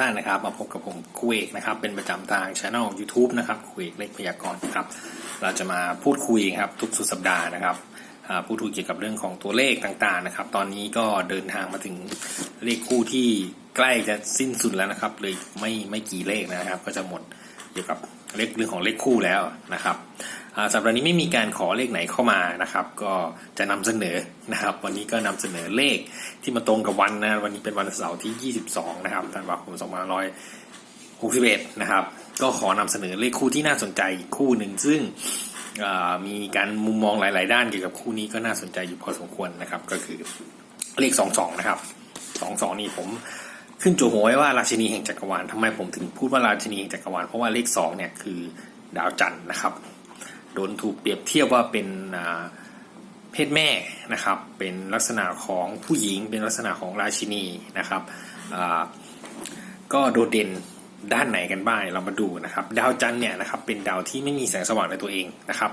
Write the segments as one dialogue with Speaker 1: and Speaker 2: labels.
Speaker 1: ท่านนะครับ มาพบกับผมคุยเอกนะครับ เป็นประจำทางช่อง YouTube นะครับคุยเอกเลขพยากรณ์ครับ เราจะมาพูดคุยครับทุกสุดสัปดาห์นะครับพูดคุยเกี่ยวกับเรื่องของตัวเลขต่างๆนะครับ ตอนนี้ก็เดินทางมาถึงเลขคู่ที่ใกล้จะสิ้นสุดแล้วนะครับเลยไม่ไม่กี่เลขนะครับ ก็จะหมดเกี่ยวกับเลขเรื่องของเลขคู่แล้วนะครับ สัปดาห์นี้ไม่มีการขอเลขไหนเข้ามานะครับ ก็จะนำเสนอนะครับ วันนี้ก็นำเสนอเลขที่มาตรงกับวันนะวันนี้เป็นวันเสาร์ที่ 22 นะครับธันวาคม2561 นะครับ ก็ขอนำเสนอเลขคู่ที่น่าสนใจคู่หนึ่งซึ่งมีการมุมมองหลาย ๆ ด้านเกี่ยวกับคู่นี้ก็น่าสนใจอยู่พอสมควรนะครับ ก็คือเลข 22 นะครับ 22 นี่ผมขึ้นโจหัวไว้ว่าราชินีแห่งจักรวาลทำไมผมถึงพูดว่าราชินีแห่งจักรวาลเพราะว่าเลข2เนี่ยคือดาวจันทร์นะครับ โดนถูกเปรียบเทียบว่าเป็นเพศแม่นะครับ เป็นลักษณะของผู้หญิง เป็นลักษณะของราชินีนะครับก็โดดเด่นด้านไหนกันบ้างเรามาดูนะครับ ดาวจันทร์เนี่ยนะครับเป็นดาวที่ไม่มีแสงสว่างในตัวเองนะครับ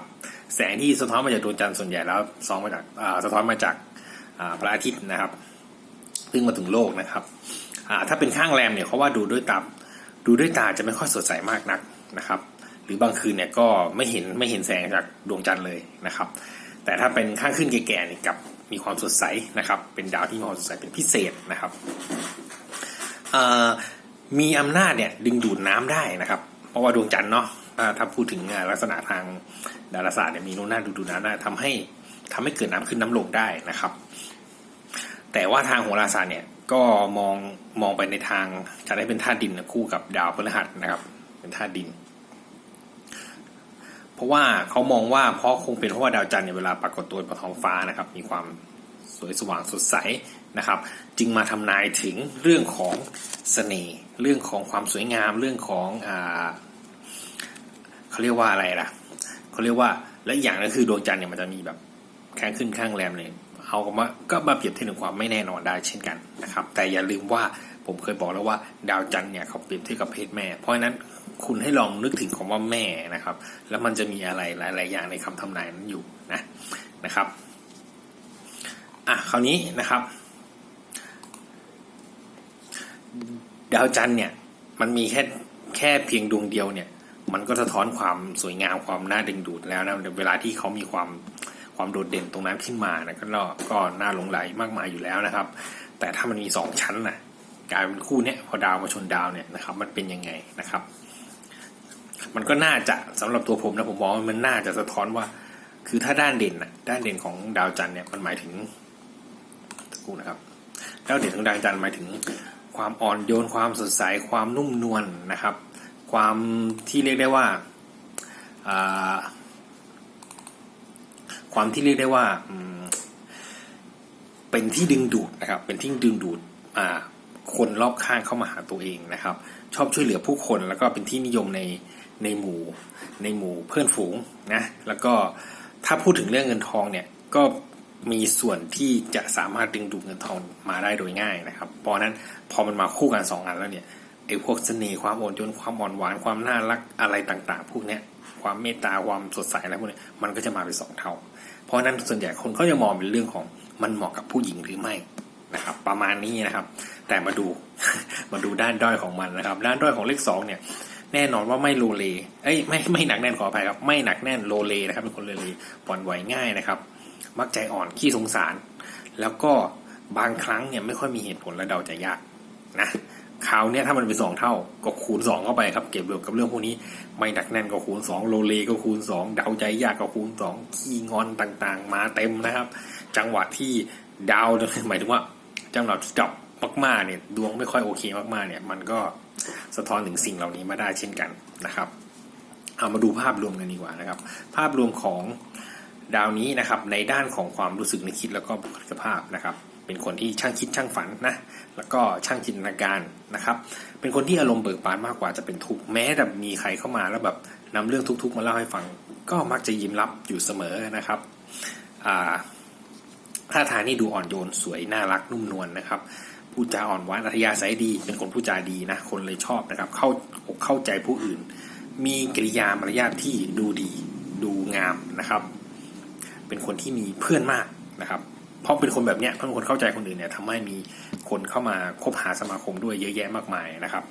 Speaker 1: แสงที่สะท้อนมาจากดวงจันทร์ส่วนใหญ่แล้วซองมาจากสะท้อนมาจากพระอาทิตย์นะครับซึ่งมาถึงโลกนะครับถ้าเป็นข้างแรมเนี่ยเขาว่าดูด้วยตาดูด้วยตาจะไม่ค่อยสดใสมากนักนะครับ หรือบางคืนเนี่ยก็ไม่เห็นไม่เห็นแสงจากดวงจันทร์เลยนะครับ แต่ถ้าเป็นข้างขึ้นแก่ๆเนี่ยกับมีความสดใสนะครับ เป็นดาวที่มีความสดใสเป็นพิเศษนะครับมีอำนาจเนี่ยดึงดูดน้ำได้นะครับ เพราะว่าดวงจันทร์เนาะถ้าถพูดถึงลักษณะทางดาราศาสตร์เนี่ยมีอำนาจดึงดูดน้ำได้ทำให้ทำให้เกิดน้ำขึ้นน้ำลงได้นะครับ แต่ว่าทางโหราศาสตร์เนี่ยก็มองมองไปในทางจะได้เป็นธาตุดินคู่กับดาวพฤหัสนะครับ เป็นธาตุดิน เพราะว่าเขามองว่าเพราะคงเป็นเพราะว่าดาวจันทร์เนี่ยเวลาปรากฏตัวบนท้องฟ้านะครับ มีความสวยสว่างสดใสนะครับ จึงมาทำนายถึงเรื่องของเสน่ห์เรื่องของความสวยงามเรื่องของอ่าเขาเรียกว่าอะไรล่ะเขาเรียกว่าและอย่างก็คือดวงจันทร์เนี่ยมันจะมีแบบข้างขึ้นข้างแรมเลยเอามาก็มาเปรียบเทียบถึงความไม่แน่นอนได้เช่นกันนะครับ แต่อย่าลืมว่าผมเคยบอกแล้วว่าดาวจันทร์เนี่ยเขาเปรียบเทียบกับเพศแม่ เพราะฉะนั้น คุณให้ลองนึกถึงคำว่าแม่นะครับ แล้วมันจะมีอะไรหลาย ๆ อย่างในคำทำนายนั้นอยู่นะนะครับอะคราวนี้นะครับ ดาวจันทร์เนี่ยมันมีแค่แค่เพียงดวงเดียวเนี่ย มันก็สะท้อนความสวยงามความน่าดึงดูดแล้วนะเวลาที่เขามีความความโดดเด่นตรงนั้นขึ้นมานะก็ก็น่าหลงไหลมากมายอยู่แล้วนะครับ แต่ถ้ามันมีสองชั้นนะกลายเป็นคู่เนี้ยพอดาวมาชนดาวเนี่ยนะครับ มันเป็นยังไงนะครับ มันก็น่าจะสำหรับตัวผมนะผมมองว่ามันน่าจะสะท้อนว่า คือถ้าด้านเด่นนะด้านเด่นของดาวจันทร์เนี่ยมันหมายถึงสักครู่นะครับด้านเด่นของดาวจันทร์หมายถึงความอ่อนโยนความสดใสความนุ่มนวลนะครับ ความที่เรียกได้ว่าความที่เรียกได้ว่าเป็นที่ดึงดูดนะครับ เป็นที่ดึงดูดคนรอบข้างเข้ามาหาตัวเองนะครับ ชอบช่วยเหลือผู้คนแล้วก็เป็นที่นิยมใน ในหมู่ในหมู่เพื่อนฝูงนะแล้วก็ถ้าพูดถึงเรื่องเงินทองเนี่ยก็มีส่วนที่จะสามารถดึงดูดเงินทองมาได้โดยง่ายนะครับเพราะนั้นพอมันมาคู่กันสองอันแล้วเนี่ยไอ้พวกเสน่ห์ความอ่อนโยนความอ่อนหวานความน่ารักอะไรต่างๆ พวกเนี้ยความเมตตาความสดใสอะไรพวกนี้มันก็จะมาเป็นสองเท่า เพราะนั้นส่วนใหญ่คนเขาจะมองเป็นเรื่องของมันเหมาะกับผู้หญิงหรือไม่นะครับ ประมาณนี้นะครับ แต่มาดูมาดูด้านด้อยของมันนะครับ ด้านด้อยของเลขสองเนี่ย แน่นอนว่าไม่โลเล เอ้ยไม่ไม่หนักแน่นขออภัยครับ ไม่หนักแน่นโลเลนะครับเป็นคนโลเลปล่อนไหวง่ายนะครับ มักใจอ่อนขี้สงสาร แล้วก็บางครั้งเนี่ยไม่ค่อยมีเหตุผลและเดาใจยากนะคราวเนี่ยถ้ามันเป็นสองเท่าก็คูณสองเข้าไปครับ เก็บเกี่ยวกับเรื่องพวกนี้ ไม่หนักแน่นก็คูณสองโลเลก็คูณสองเดาใจยากก็คูณสองขี้งอนต่างๆ มาเต็มนะครับ จังหวะที่ดาวหมายถึงว่าจังหวะที่จับ มากๆเนี่ยดวงไม่ค่อยโอเคมากๆเนี่ยมันก็สะท้อนถึงสิ่งเหล่านี้มาได้เช่นกันนะครับเอามาดูภาพรวมกันดีกว่านะครับ ภาพรวมของดาวนี้นะครับในด้านของความรู้สึกในคิดแล้วก็บุคลิกภาพนะครับ เป็นคนที่ช่างคิดช่างฝันนะแล้วก็ช่างจินตนาการนะครับ เป็นคนที่อารมณ์เบิกบานมากกว่าจะเป็นทุกข์แม้แต่มีใครเข้ามาแล้วแบบนำเรื่องทุกข์ๆมาเล่าให้ฟัง ก็มักจะยิ้มรับอยู่เสมอนะครับท่าทางนี่ดูอ่อนโยนสวยน่ารักนุ่มนวลนะครับ พูดจาอ่อนหวานอัธยาศัยดี เป็นคนพูดจาดีนะ คนเลยชอบนะครับ เข้าอกเข้าใจผู้อื่น มีกิริยามารยาทที่ดูดีดูงามนะครับ เป็นคนที่มีเพื่อนมากนะครับ เพราะเป็นคนแบบเนี้ยเพราะเป็นคนเข้าใจคนอื่นเนี่ยทำให้มีคนเข้ามาคบหาสมาคมด้วยเยอะแยะมากมายนะครับ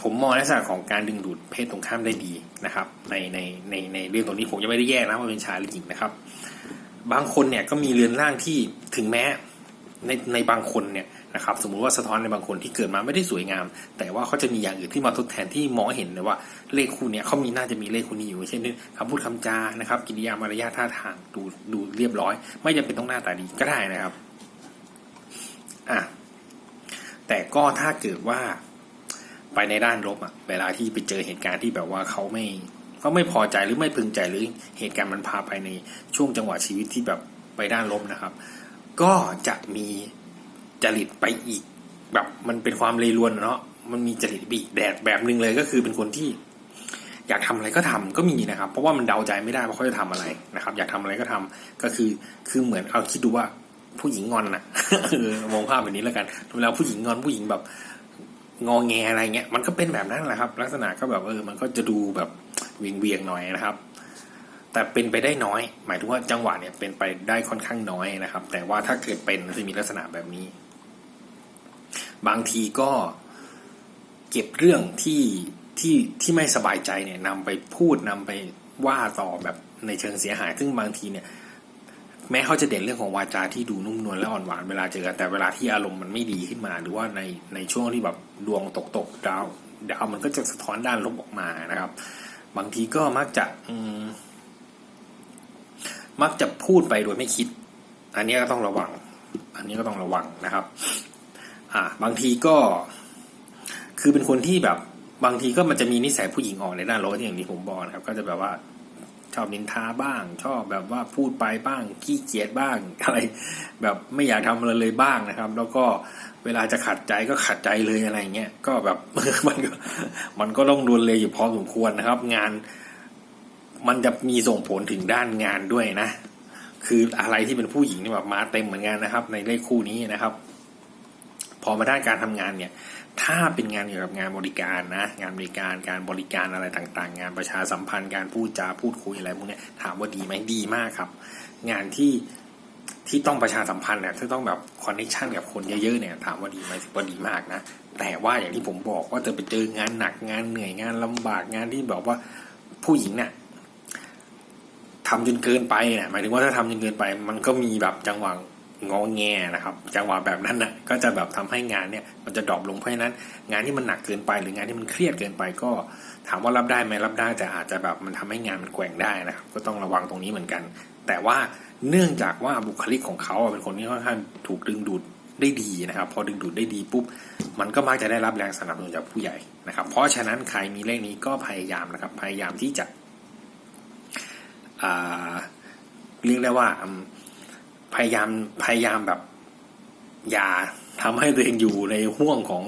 Speaker 1: ผมมองลักษณะของการดึงดูดเพศตรงข้ามได้ดีนะครับ ในในในในเรื่องตรงนี้ผมยังไม่ได้แยกนะว่าเป็นชายหรือหญิงนะครับ บางคนเนี่ยก็มีเรือนร่างที่ถึงแม้ ในในบางคนเนี่ยนะครับสมมุติว่าสะท้อนในบางคนที่เกิดมาไม่ได้สวยงาม แต่ว่าเขาจะมีอย่างอื่นที่มาทดแทนที่มองเห็นเลยว่าเลขคู่เนี่ยเขามีน่าจะมีเลขคู่นี้อยู่ เช่นคำพูดคำจานะครับกิริยามารยาทท่าทางดูดูเรียบร้อย ไม่จำเป็นต้องหน้าตาดีก็ได้นะครับอะแต่ก็ถ้าเกิดว่าไปในด้านลบอะเวลาที่ไปเจอเหตุการณ์ที่แบบว่าเขาไม่เขาไม่พอใจหรือไม่พึงใจหรือเหตุการณ์มันพาไปในช่วงจังหวะชีวิตที่แบบไปด้านลบนะครับ ก็จะมีจริตไปอีก แบบมันเป็นความเลรวนเนาะมันมีจริตไปอีกแดดแบบหนึ่งเลยก็คือเป็นคนที่ อยากทำอะไรก็ทำก็มีนะครับ เพราะว่ามันเดาใจไม่ได้ว่าเขาจะทำอะไรนะครับ อยากทำอะไรก็ทำก็คือคือเหมือนเอาคิดดูว่าผู้หญิงงอนนะมองภาพแบบนี้แล้วกันเวลาผู้หญิงงอนผู้หญิงแบบงอแงอะไรเงี้ยมันก็เป็นแบบนั้นแหละครับ ลักษณะก็แบบเออมันก็จะดูแบบเวียงเวียงหน่อยนะครับ แต่เป็นไปได้น้อย หมายถึงว่าจังหวะเนี่ยเป็นไปได้ค่อนข้างน้อยนะครับ แต่ว่าถ้าเกิดเป็นจะมีลักษณะแบบนี้ บางทีก็เก็บเรื่องที่ที่ที่ไม่สบายใจเนี่ยนำไปพูดนำไปว่าต่อแบบในเชิงเสียหาย ซึ่งบางทีเนี่ย แม้เขาจะเด่นเรื่องของวาจาที่ดูนุ่มนวลและอ่อนหวานเวลาเจอกันแต่เวลาที่อารมณ์มันไม่ดีขึ้นมา หรือว่าในในช่วงที่แบบดวงตกตกดาวดาวมันก็จะสะท้อนด้านลบออกมานะครับ บางทีก็มักจะอืม มักจะพูดไปโดยไม่คิด อันนี้ก็ต้องระวัง อันนี้ก็ต้องระวังนะครับ อ่า บางทีก็ คือเป็นคนที่แบบ บางทีก็มันจะมีนิสัยผู้หญิงออกในด้านลบอย่างที่ผมบอกนะครับ ก็จะแบบว่าชอบนินทาบ้าง ชอบแบบว่าพูดไปบ้าง ขี้เกียจบ้าง อะไร แบบไม่อยากทำอะไรเลยบ้างนะครับ แล้วก็เวลาจะขัดใจก็ขัดใจเลยอะไรเงี้ย ก็แบบมันก็มันก็ต้องรุนเลยอยู่พอสมควรนะครับ งาน มันจะมีส่งผลถึงด้านงานด้วยนะ คืออะไรที่เป็นผู้หญิงนี่แบบมาเต็มเหมือนกันนะครับ ในเลขคู่นี้นะครับ พอมาด้านการทำงานเนี่ย ถ้าเป็นงานเกี่ยวกับงานบริการนะ งานบริการการบริการอะไรต่างๆ งานประชาสัมพันธ์การพูดจาพูดคุยอะไรพวกนี้ถามว่าดีไหมดีมากครับ งานที่ที่ต้องประชาสัมพันธ์เนี่ยที่ต้องแบบคอนเนคชันกับคนเยอะๆเนี่ยถามว่าดีไหมถือว่าดีมากนะ แต่ว่าอย่างที่ผมบอกว่าจะไปเจองานหนักงานเหนื่อยงานลำบากงานที่แบบว่าผู้หญิงเนี่ย ทำจนเกินไปเนี่ยหมายถึงว่าถ้าทำจนเกินไป มันก็มีแบบจังหวะงอแงนะครับ จังหวะแบบนั้นน่ะก็จะแบบทำให้งานเนี่ย มันจะดรอปลงเพราะฉะนั้น งานที่มันหนักเกินไป หรืองานที่มันเครียดเกินไปก็ถามว่ารับได้ไหมรับได้แต่อาจจะแบบมันทำให้งานมันแกว่งได้นะครับ ก็ต้องระวังตรงนี้เหมือนกัน แต่ว่าเนื่องจากว่าบุคลิกของเขาเป็นคนที่ค่อนข้างถูกดึงดูดได้ดีนะครับ พอดึงดูดได้ดีปุ๊บมันก็มักจะได้รับแรงสนับสนุนจากผู้ใหญ่นะครับ เพราะฉะนั้นใครมีเลขนี้ก็พยายามนะครับ พยายามที่จะ เรียกได้ว่าพยายามพยายามแบบ อย่าทำให้ตัวเองอยู่ในห่วงของ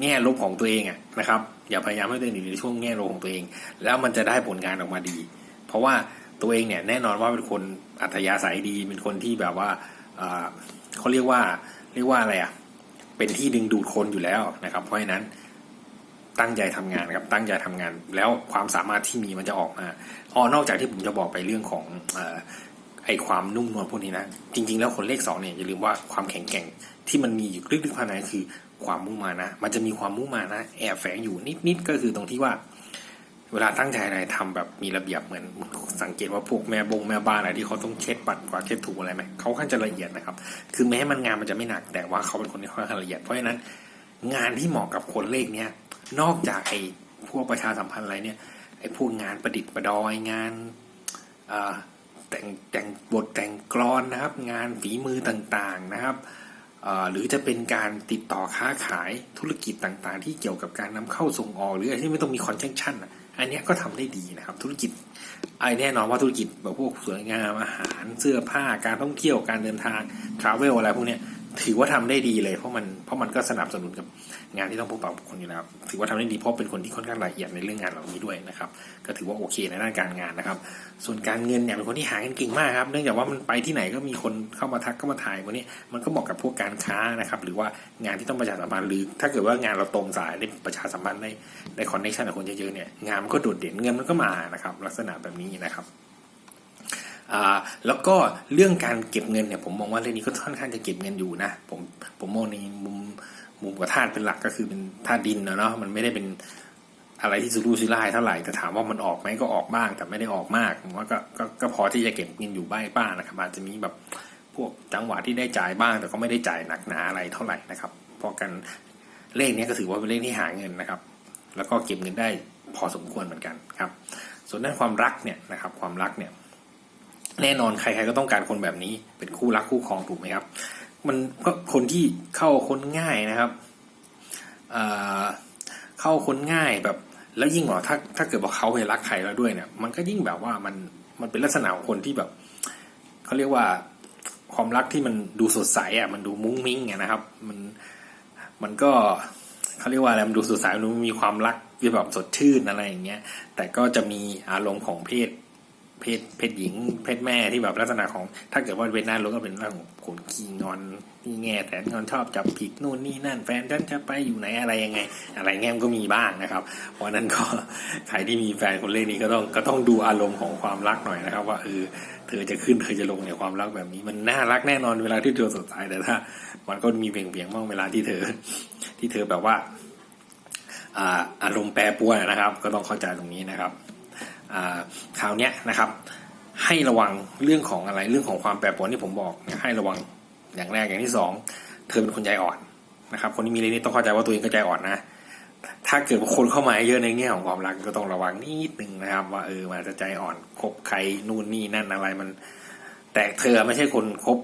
Speaker 1: แง่ลบของตัวเองอะนะครับ อย่าพยายามให้ตัวเองอยู่ในช่วงแง่ลบของตัวเอง แล้วมันจะได้ผลงานออกมาดี เพราะว่าตัวเองเนี่ยแน่นอนว่าเป็นคนอัธยาศัยดีเป็นคนที่แบบว่าเขาเรียกว่าเรียกว่าอะไรอะเป็นที่ดึงดูดคนอยู่แล้วนะครับ เพราะฉะนั้นตั้งใจทำงานครับตั้งใจทำงาน แล้วความสามารถที่มีมันจะออกมา อ๋อนอกจากที่ผมจะบอกไปเรื่องของอไอความนุ่มนวลพวกนี้นะ จริง ๆ แล้วคนเลขสองเนี่ยอย่าลืมว่าความแข็งแกร่งที่มันมีอยู่ลึกๆภายในคือความมุ่งมานะ มันจะมีความมุ่งมานะ แอบแฝงอยู่นิดๆก็คือตรงที่ว่า เวลาตั้งใจอะไรทำแบบมีระเบียบเหมือนสังเกตว่าพวกแม่บงแม่บ้านอะไรที่เขาต้องเช็ดปัดกวาดเช็ดถูอะไรไหมเขาค่อนข้างจะละเอียดนะครับ คือแม้มันงานมันจะไม่หนักแต่ว่าเขาเป็นคนที่ค่อนข้างละเอียดเพราะฉะนั้น งานที่เหมาะกับคนเลขเนี้ยนอกจากไอพวกประชาสัมพันธ์อะไรเนี่ย ไอ้พวกงานประดิษฐ์ประดอยงานแต่งแต่งบทแต่งกลอนนะครับ งานฝีมือต่างๆนะครับหรือจะเป็นการติดต่อค้าขายธุรกิจต่างๆ ที่เกี่ยวกับการนำเข้าส่งออกหรืออะไรที่ไม่ต้องมีคอนเทนชั่นอะอันนี้ก็ทำได้ดีนะครับ ธุรกิจไอ้แน่นอนว่าธุรกิจแบบพวกสวยงามอาหารเสื้อผ้าการท่องเที่ยวการเดินทางทราเวลอะไรพวกเนี้ย ถือว่าทำได้ดีเลยเพราะมันเพราะมันก็สนับสนุนกับงานที่ต้องพบปะบุคคลอยู่แล้วถือว่าทำได้ดีเพราะเป็นคนที่ค่อนข้างละเอียดในเรื่องงานเหล่านี้ด้วยนะครับ ก็ถือว่าโอเคในด้านการงานนะครับ ส่วนการเงินเนี่ยเป็นคนที่หาเงินเก่งมากครับ เนื่องจากว่ามันไปที่ไหนก็มีคนเข้ามาทักเข้ามาถ่ายวันนี้มันก็เหมาะกับพวกการค้านะครับ หรือว่างานที่ต้องประชาสัมพันธ์หรือ ถ้าเกิดว่างานเราตรงสายได้ประชาสัมพันธ์ได้ได้คอนเนคชันกับคนเยอะๆเนี่ยงานมันก็โดดเด่นเงินมันก็มานะครับ ลักษณะแบบนี้นะครับ แล้วก็เรื่องการเก็บเงินเนี่ยผมมองว่าเรื่องนี้ก็ค่อนข้างจะเก็บเงินอยู่นะผมผมมองในมุมมุมกับธาตุเป็นหลักก็คือเป็นธาตุดินเนาะมันไม่ได้เป็นอะไรที่สุรุ่ยสุร่ายเท่าไหร่แต่ถามว่ามันออกไหมก็ออกบ้างแต่ไม่ได้ออกมากผมว่าก็ก็ก็พอที่จะเก็บเงินอยู่บ้างบ้างนะครับอาจจะมีแบบพวกจังหวะที่ได้จ่ายบ้าง แต่ก็ไม่ได้จ่ายหนักหนาอะไรเท่าไหร่นะครับพราะกันเลขเนี้ยก็ถือว่าเป็นเลขที่หาเงินนะครับ แล้วก็เก็บเงินได้พอสมควรเหมือนกันครับ ส่วนด้านความรักเนี่ยนะครับความรักเนี่ย แน่นอนใครๆก็ต้องการคนแบบนี้ เป็นคู่รักคู่ครองถูกไหมครับ มันก็คนที่เข้าคนง่ายนะครับเเข้าคนง่ายแบบแล้วยิ่งกว่าถ้าถ้าเกิดว่าเขาไปรักใครแล้วด้วยเนี่ย มันก็ยิ่งแบบว่ามันมันเป็นลักษณะของคนที่แบบเขาเรียกว่าความรักที่มันดูสดใสอะมันดูมุ้งมิ้งไงนะครับ มันมันก็เขาเรียกว่าอะไรมันดูสดใสมันมีความรักที่แบบสดชื่นอะไรอย่างเงี้ยแต่ก็จะมีอารมณ์ของเพศ เพศเพศหญิง เพศแม่ที่แบบลักษณะของ ถ้าเกิดว่าเป็นหน้ารู้ก็เป็นเรื่องของขนขี้งอนนี่แง่แต่งอนชอบจับผิดนู่นนี่นั่นแฟนฉันจะไปอยู่ไหนอะไรยังไง อะไรเงี้ยมันก็มีบ้างนะครับ เพราะนั้นก็ใครที่มีแฟนคนเลขนี้ก็ต้องก็ต้องดูอารมณ์ของความรักหน่อยนะครับ ว่าเออเธอจะขึ้นเธอจะลงในความรักแบบนี้มันน่ารักแน่นอนเวลาที่เธอสดใสแต่ถ้า มันก็มีเบี่ยงเบี่ยงบ้างเวลาที่เธอ ที่เธอแบบว่าอารมณ์แปรปรวนนะครับ ก็ต้องเข้าใจตรงนี้นะครับ คราวนี้นะครับ ให้ระวังเรื่องของอะไรเรื่องของความแปรปรวนที่ผมบอก ให้ระวังอย่างแรกอย่างที่สองเธอเป็นคนใจอ่อนนะครับ คนที่มีเรื่องนี้ต้องเข้าใจว่าตัวเองก็ใจอ่อนนะ ถ้าเกิดว่าคนเข้ามาเยอะในแง่ของความรักก็ต้องระวังนิดนึงนะครับ ว่าเออมันจะใจอ่อนคบใครนู่นนี่นั่นอะไรมัน แต่เธอไม่ใช่คนคบ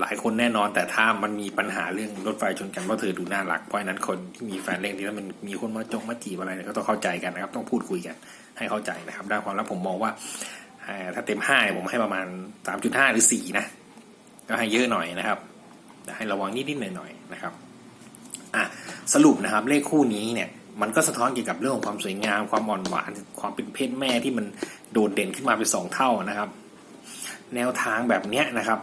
Speaker 1: หลายคนแน่นอน แต่ถ้ามันมีปัญหาเรื่องรถไฟชนกันเพราะเธอดูน่ารักเพราะนั้นคนที่มีแฟนเล่นที่แล้วมันมีคนมาจงมาจีบอะไรก็ต้องเข้าใจกันนะครับ ต้องพูดคุยกัน ให้เข้าใจนะครับด้านความรักผมมองว่าถ้าเต็มห้าผมให้ประมาณสามจุดห้าหรือสี่นะก็ให้เยอะหน่อยนะครับแต่ให้ระวังนิดๆหน่อยๆนะครับอะสรุปนะครับเลขคู่นี้เนี่ยมันก็สะท้อนเกี่ยวกับเรื่องของความสวยงาม ความอ่อนหวาน ความเป็นเพศแม่ที่มันโดดเด่นขึ้นมาเป็นสองเท่านะครับ แนวทางแบบเนี้ยนะครับ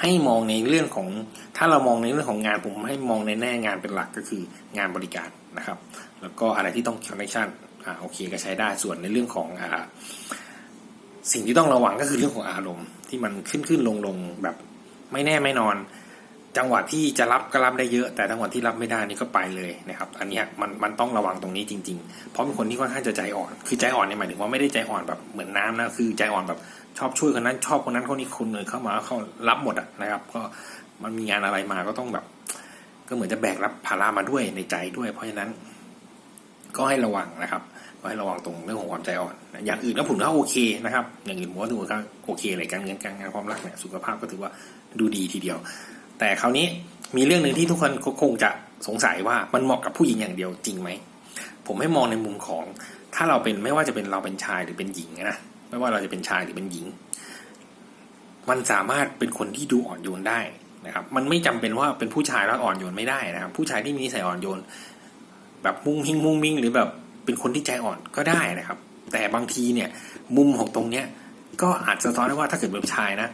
Speaker 1: ให้มองในเรื่องของ ถ้าเรามองในเรื่องของงานผมให้มองในแน่งานเป็นหลักก็คืองานบริการ นะครับ แล้วก็อะไรที่ต้องคอนเนคชันอ่าโอเคก็ใช้ได้ส่วนในเรื่องของอ่าสิ่งที่ต้องระวังก็คือเรื่องของอารมณ์ที่มันขึ้นขึ้นลงลงแบบไม่แน่ไม่นอน จังหวะที่จะรับก็รับได้เยอะ แต่จังหวะที่รับไม่ได้นี่ก็ไปเลยนะครับ อันนี้มันมันต้องระวังตรงนี้จริง ๆ เพราะเป็นคนที่ค่อนข้างจะใจอ่อน คือใจอ่อนเนี่ยหมายถึงว่าไม่ได้ใจอ่อนแบบเหมือนน้ำนะคือใจอ่อนแบบชอบช่วยคนนั้นชอบคนนั้นคนนี้คนเลยเข้ามาเขารับหมดอะนะครับ ก็มันมีงานอะไรมาก็ต้องแบบ ก็เหมือนจะแบกรับภาระมาด้วยในใจด้วย เพราะฉะนั้น ก็ให้ระวังนะครับก็ให้ระวังตรงเรื่องของความใจอ่อน อย่างอื่นก็ผมว่าโอเคนะครับ อย่างอื่นผมว่าถือว่าโอเคเลยการเงินการงานความรักเนี่ยสุขภาพก็ถือว่าดูดีทีเดียว แต่คราวนี้มีเรื่องหนึ่งที่ทุกคนคงจะสงสัยว่ามันเหมาะกับผู้หญิงอย่างเดียวจริงไหมผมให้มองในมุมของถ้าเราเป็นไม่ว่าจะเป็นเราเป็นชายหรือเป็นหญิงนะไม่ว่าเราจะเป็นชายหรือเป็นหญิง มันสามารถเป็นคนที่ดูอ่อนโยนได้ นะครับมันไม่จำเป็นว่าเป็นผู้ชายแล้วอ่อนโยนไม่ได้นะครับ ผู้ชายที่มีนิสัยอ่อนโยน แบบมุ้งมิงมุ้งมิงหรือแบบเป็นคนที่ใจอ่อนก็ได้นะครับ แต่บางทีเนี่ยมุมของตรงเนี้ยก็อาจสะท้อนได้ว่าถ้าเกิดเป็นชายนะ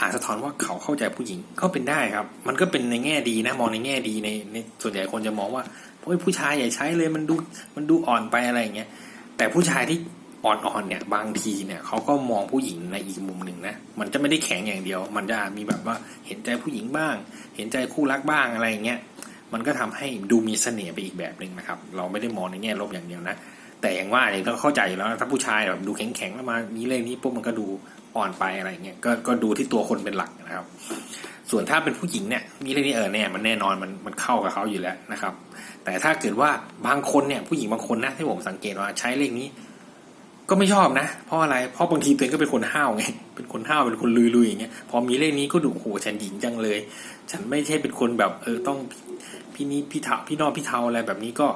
Speaker 1: อาจสะท้อนว่าเขาเข้าใจผู้หญิงก็เป็นได้ครับ มันก็เป็นในแง่ดีนะมองในแง่ดีในในส่วนใหญ่คนจะมองว่าโอ้ยผู้ชายอย่าใช้เลยมันดูมันดูอ่อนไปอะไรอย่างเงี้ยแต่ผู้ชายที่ อ่อนๆเนี่ย บางทีเนี่ยเขาก็มองผู้หญิงในอีกมุมหนึ่งนะมันจะไม่ได้แข็งอย่างเดียว มันจะมีแบบว่าเห็นใจผู้หญิงบ้าง เห็นใจคู่รักบ้างอะไรเงี้ยมันก็ทำให้ดูมีเสน่ห์ไปอีกแบบหนึ่งนะครับ เราไม่ได้มองในแง่ลบอย่างเดียวนะแต่อย่างว่าเนี่ยก็เข้าใจแล้วถ้าผู้ชายแบบดูแข็งๆแล้วมามีเรื่องนี้ปุ๊บมันก็ดูอ่อนไปอะไรเงี้ยก็ก็ดูที่ตัวคนเป็นหลักนะครับ ส่วนถ้าเป็นผู้หญิงเนี่ยมีเรื่องนี้เออเนี่ยมันแน่นอนมันมันเข้ากับเขาอยู่แล้วนะครับ แต่ถ้าเกิดว่าบางคนเนี่ยผู้หญิงบางคนนะที่ผมสังเกตว่าใช้เลขนี้ ก็ไม่ชอบนะ เพราะอะไร เพราะบางทีตัวเองก็เป็นคนห้าวไง เป็นคนห้าว เป็นคนลุยๆอย่างเงี้ย พอมีเลขนี้ก็ดูโหฉันหญิงจังเลย ฉันไม่ใช่เป็นคนแบบเออต้องพี่นี้พี่เทาพี่นอกพี่เทาอะไรแบบนี้ก็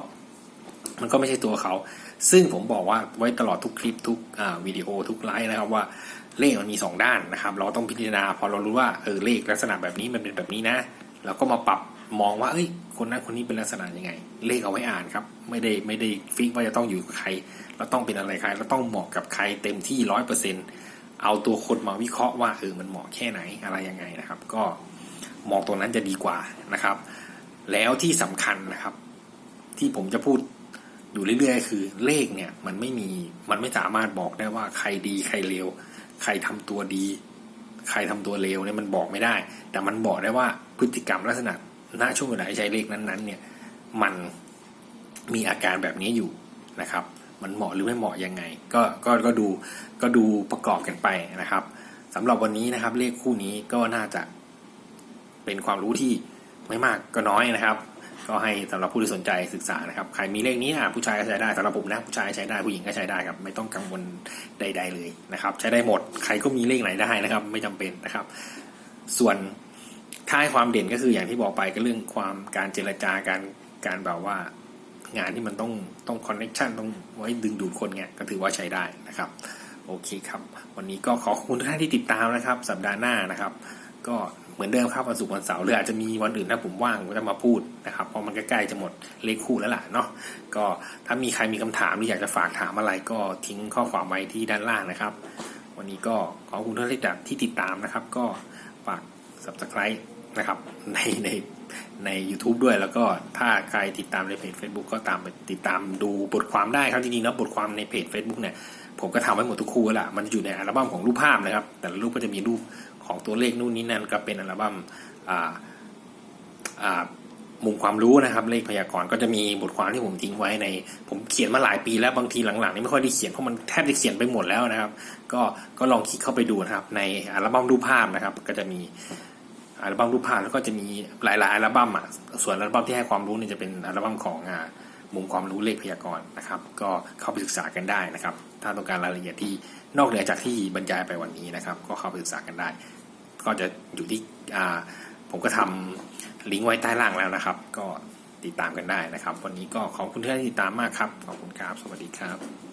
Speaker 1: มันก็ไม่ใช่ตัวเขา ซึ่งผมบอกว่าไว้ตลอดทุกคลิปทุกวิดีโอทุกไลฟ์นะครับว่าเลขมันมีสองด้านนะครับ เราต้องพิจารณาพอเรารู้ว่าเออเลขลักษณะแบบนี้มันเป็นแบบนี้นะ เราก็มาปรับมองว่าเอ้ย คนนั้นคนนี้เป็นลักษณะยังไง เลขเอาไว้อ่านครับ ไม่ได้ไม่ได้ฟิกว่าจะต้องอยู่กับใครเราต้องเป็นอะไรใครเราต้องเหมาะกับใครเต็มที่ร้อยเปอร์เซ็นเอาตัวคนมาวิเคราะห์ว่าเออมันเหมาะแค่ไหนอะไรยังไงนะครับ ก็มองตรงนั้นจะดีกว่านะครับ แล้วที่สำคัญนะครับ ที่ผมจะพูดอยู่เรื่อยๆ คือเลขเนี่ยมันไม่มีมันไม่สามารถบอกได้ว่าใครดีใครเลวใครทำตัวดี ใครทำตัวเลวเนี่ยมันบอกไม่ได้ แต่มันบอกได้ว่าพฤติกรรมลักษณะ ณช่วงเวลาใช้เลขนั้นๆเนี่ยมันมีอาการแบบนี้อยู่นะครับ มันเหมาะหรือไม่เหมาะยังไง ก็ก็ก็ดูก็ดูประกอบกันไปนะครับสำหรับวันนี้นะครับ เลขคู่นี้ก็น่าจะเป็นความรู้ที่ไม่มากก็น้อยนะครับ ก็ให้สำหรับผู้ที่สนใจศึกษานะครับ ใครมีเลขนี้อะผู้ชายก็ใช้ได้สำหรับผมนะผู้ชายใช้ได้ผู้หญิงก็ใช้ได้ครับ ไม่ต้องกังวลใด ๆ เลยนะครับ ใช้ได้หมดใครก็มีเลขไหนได้นะครับ ไม่จำเป็นนะครับ ส่วน ท้ายความเด่นก็คืออย่างที่บอกไปก็เรื่องความการเจรจาการการแบบว่างานที่มันต้องต้องคอนเน็ชันต้องไว้ดึงดูดคนเนี่ยก็ถือว่าใช้ได้นะครับ โอเคครับ วันนี้ก็ขอขอบคุณทุกท่านที่ติดตามนะครับ สัปดาห์หน้านะครับ ก็เหมือนเดิมครับวันศุกร์วันเสาร์หรืออาจจะมีวันอื่นถ้าผมว่างผมก็จะมาพูดนะครับเพราะมันใกล้ๆจะหมดเลขคู่แล้วล่ะเนาะก็ถ้ามีใครมีคำถามหรืออยากจะฝากถามอะไรก็ทิ้งข้อความไว้ที่ด้านล่างนะครับ วันนี้ก็ขอบคุณทุกท่านที่ติดตามนะครับ ก็ฝาก subscribe นะครับ ในในใน YouTube ด้วยแล้วก็ถ้าใครติดตามในเพจ Facebook ก็ตามไปติดตามดูบทความได้ครับจริงๆแล้วบทความในเพจ Facebook เนี่ยผมก็ทำไว้หมดทุกคู่แล้วล่ะมันจะอยู่ในอัลบั้มของรูปภาพนะครับ แต่ละรูปก็จะมีรูปของตัวเลขนู่นนี่นั่นก็เป็นอัลบั้มอ่าอ่ามุมความรู้นะครับ เลขพยากรณ์ก็จะมีบทความที่ผมทิ้งไว้ใน ผมเขียนมาหลายปีแล้วบางทีหลังๆนี่ไม่ค่อยได้เขียนเพราะมันแทบจะเขียนไปหมดแล้วนะครับ ก็ก็ลองคลิกเข้าไปดูนะครับ ในอัลบั้มรูปภาพนะครับ ก็จะมี อัลบั้มรูปภาพแล้วก็จะมีหลายๆอัลบั้มอะส่วนอัลบั้มที่ให้ความรู้เนี่ยจะเป็นอัลบั้มของมุมความรู้เลขพยากรณ์นะครับ ก็เข้าไปศึกษากันได้นะครับ ถ้าต้องการรายละเอียดที่นอกเหนือจากที่บรรยายไปวันนี้นะครับ ก็เข้าไปศึกษากันได้ ก็จะอยู่ที่ผมก็ทำลิงก์ไว้ใต้ล่างแล้วนะครับ ก็ติดตามกันได้นะครับ วันนี้ก็ขอบคุณที่ติดตามมากครับ ขอบคุณครับ สวัสดีครับ